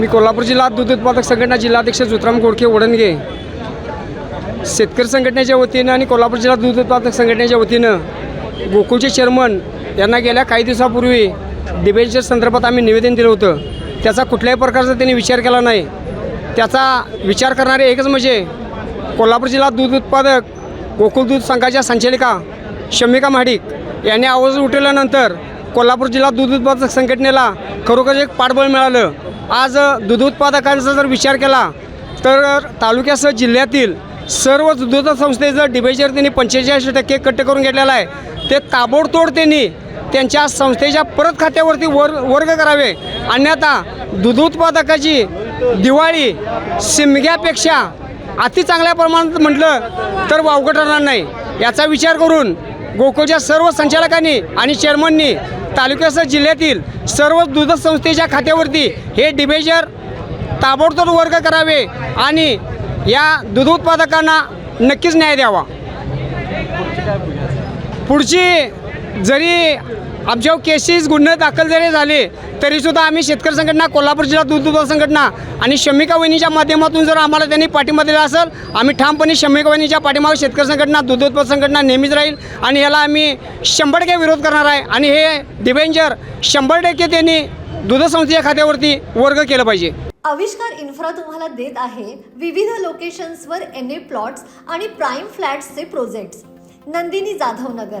मी कोल्हापूर जिल्हा दूध उत्पादक संघटना जिल्हाध्यक्ष जुत्राम गोडके वडणगे. शेतकरी संघटनेच्या वतीनं आणि कोल्हापूर जिल्हा दूध उत्पादक संघटनेच्या वतीनं गोकुळचे चेअरमन यांना गेल्या काही दिवसापूर्वी डिबेंचर संदर्भात आम्ही निवेदन दिलं होतं. त्याचा कुठल्याही प्रकारचा त्यांनी विचार केला नाही. त्याचा विचार करणारे एकच म्हणजे कोल्हापूर जिल्हा दूध उत्पादक गोकुळ दूध संघाच्या संचालिका शमिका महाडिक यांनी आवाज उठवल्यानंतर कोल्हापूर जिल्हा दूध उत्पादक संघटनेला खरोखर एक पाठबळ मिळालं. आज दूध उत्पादकांचा जर विचार केला तर तालुक्यासह जिल्ह्यातील सर्व दुध संस्थेचं डिबेचर त्यांनी पंचेचाळीस टक्के कट्ट करून घेतलेलं आहे. ते ताबडतोड त्यांनी त्यांच्या संस्थेच्या परत खात्यावरती वर वर्ग करावे. अन्यथा दूध उत्पादकाची दिवाळी शिमग्यापेक्षा अति चांगल्या प्रमाणात म्हटलं तर वावगं ठरणार नाही. याचा विचार करून गोकुळच्या सर्व संचालकांनी आणि चेअरमननी तालुक्यासह जिल्ह्यातील सर्व दूध संस्थेच्या खात्यावरती हे डिबेजर ताबडतोब वर्ग करावे आणि या दूध उत्पादकांना नक्कीच न्याय द्यावा. पुढची जरी आमच्यावर केसेस गुन्हे दाखल जरी झाले तरीसुद्धा आम्ही शेतकरी संघटना कोल्हापूर जिल्हा दूध उत्पादक संघटना आणि शमिका वहिनीच्या माध्यमातून जर आम्हाला त्यांनी पाठिंबा दिला असेल आम्ही ठामपणे शमिका वहिनीच्या पाठीमागे शेतकरी संघटना दूध उत्पादक संघटना नेहमीच राहील आणि याला आम्ही शंभर टक्के विरोध करणार आहे आणि हे डिबेंचर शंभर टक्के त्यांनी दूध संस्थेच्या खात्यावरती वर्ग केलं पाहिजे. आविष्कार इन्फ्रा तुम्हाला देत आहे विविध लोकेशन्सवर एन ए प्लॉट्स आणि प्राईम फ्लॅट्सचे projects Nandini Jadhav Nagar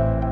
you